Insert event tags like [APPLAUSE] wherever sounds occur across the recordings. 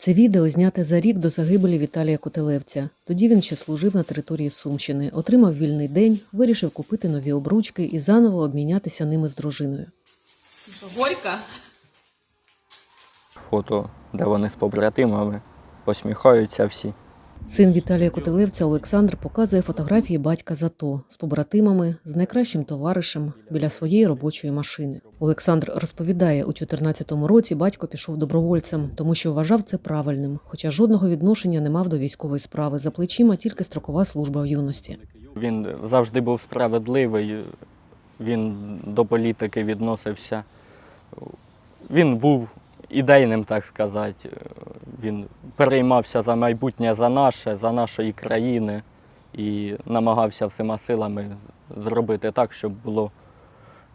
Це відео зняте за рік до загибелі Віталія Котелевця. Тоді він ще служив на території Сумщини, отримав вільний день, вирішив купити нові обручки і заново обмінятися ними з дружиною. Горька. Фото, де вони з побратимами, посміхаються всі. Син Віталія Котелевця Олександр показує фотографії батька з АТО з побратимами, з найкращим товаришем біля своєї робочої машини. Олександр розповідає, у 2014 році батько пішов добровольцем, тому що вважав це правильним, хоча жодного відношення не мав до військової справи. За плечима тільки строкова служба в юності. Він завжди був справедливий, він до політики відносився. Він був ідейним, так сказати. Він переймався за майбутнє за наше, за нашої країни і намагався всіма силами зробити так, щоб було,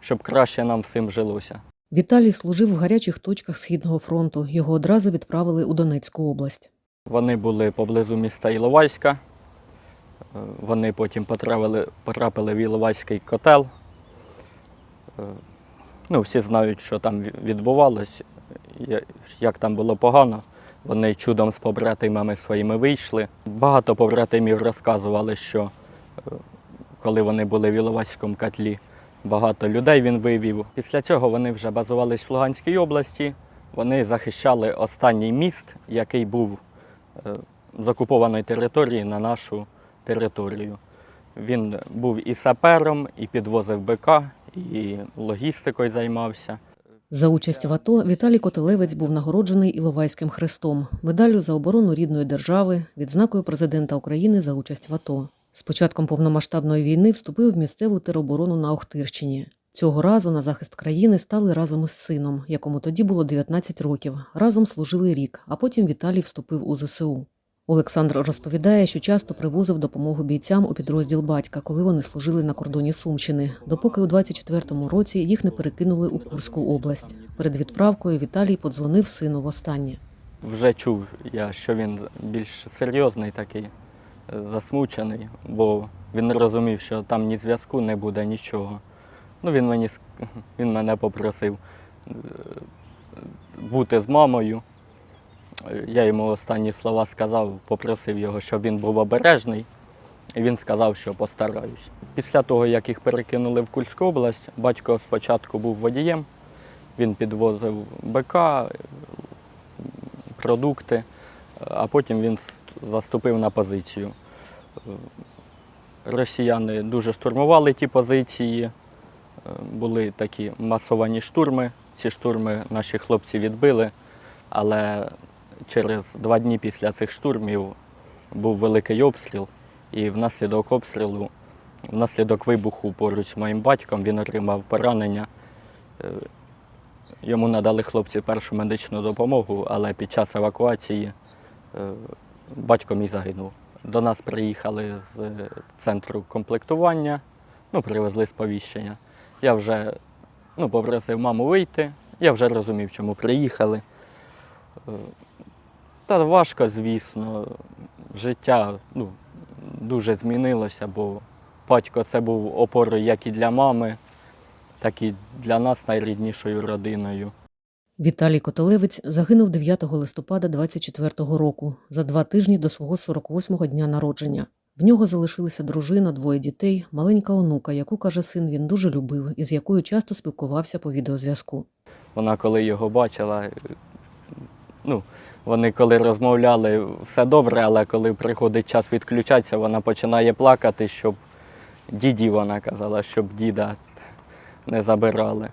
щоб краще нам всім жилося. Віталій служив в гарячих точках Східного фронту. Його одразу відправили у Донецьку область. Вони були поблизу міста Іловайська. Е, Вони потім потрапили, потрапили в Іловайський котел. Е, Ну, всі знають, що там відбувалось, як там було погано. Вони чудом з побратимами своїми вийшли. Багато побратимів розказували, що е, коли вони були в Іловайському котлі, багато людей він вивів. Після цього вони вже базувались в Луганській області. Вони захищали останній міст, який був е, з окупованої території на нашу територію. Він був і сапером, і підвозив БК, і логістикою займався. За участь в АТО Віталій Котелевець був нагороджений Іловайським хрестом, медаллю за оборону рідної держави, відзнакою президента України за участь в АТО. З початком повномасштабної війни вступив в місцеву тероборону на Охтирщині. Цього разу на захист країни стали разом із сином, якому тоді було 19 років. Разом служили рік, а потім Віталій вступив у ЗСУ. Олександр розповідає, що часто привозив допомогу бійцям у підрозділ батька, коли вони служили на кордоні Сумщини, допоки у 24-му році їх не перекинули у Курську область. Перед відправкою Віталій подзвонив сину востаннє. Вже чув я, що він більш серйозний такий, е, засмучений, бо він розумів, що там ні зв'язку не буде, нічого. Ну, він, мені, [LAUGHS] він мене попросив е, бути з мамою. Я йому останні слова сказав, попросив його, щоб він був обережний. І він сказав, що постараюсь. Після того, як їх перекинули в Курську область, батько спочатку був водієм, він підвозив БК, продукти, а потім він заступив на позицію. Росіяни дуже штурмували ті позиції, е, були такі масовані штурми. Ці штурми наші хлопці відбили, але через два дні після цих штурмів був великий обстріл, і внаслідок обстрілу, внаслідок вибуху поруч з моїм батьком він отримав поранення. Е, Йому надали хлопці першу медичну допомогу, але під час евакуації е, батько мій загинув. До нас приїхали з е, центру комплектування, ну, привезли сповіщення. Я вже ну, попросив маму вийти, я вже розумів, чому приїхали. Та важко, звісно, життя ну, дуже змінилося, бо батько це був опорою як і для мами, так і для нас найріднішою родиною. Віталій Котелевець загинув 9 листопада 24-го року, за два тижні до свого 48-го дня народження. В нього залишилися дружина, двоє дітей, маленька онука, яку, каже син, він дуже любив і з якою часто спілкувався по відеозв'язку. Вона коли його бачила, ну, вони коли розмовляли, все добре, але коли приходить час відключатися, вона починає плакати, щоб діді, вона казала, щоб діда не забирали.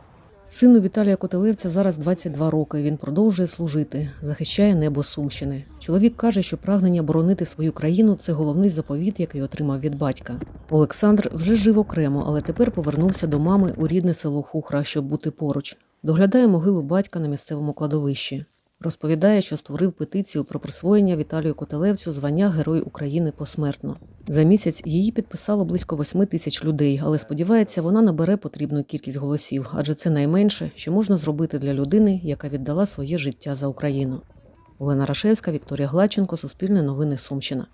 Сину Віталія Котелевця зараз 22 роки. Він продовжує служити, захищає небо Сумщини. Чоловік каже, що прагнення боронити свою країну це головний заповіт, який отримав від батька. Олександр вже жив окремо, але тепер повернувся до мами у рідне село Хухра, щоб бути поруч. Доглядає могилу батька на місцевому кладовищі. Розповідає, що створив петицію про присвоєння Віталію Котелевцю звання Герой України посмертно. За місяць її підписало близько 8 тисяч людей, але сподівається, вона набере потрібну кількість голосів, адже це найменше, що можна зробити для людини, яка віддала своє життя за Україну. Олена Рашевська, Вікторія Гладченко, Суспільне новини Сумщина.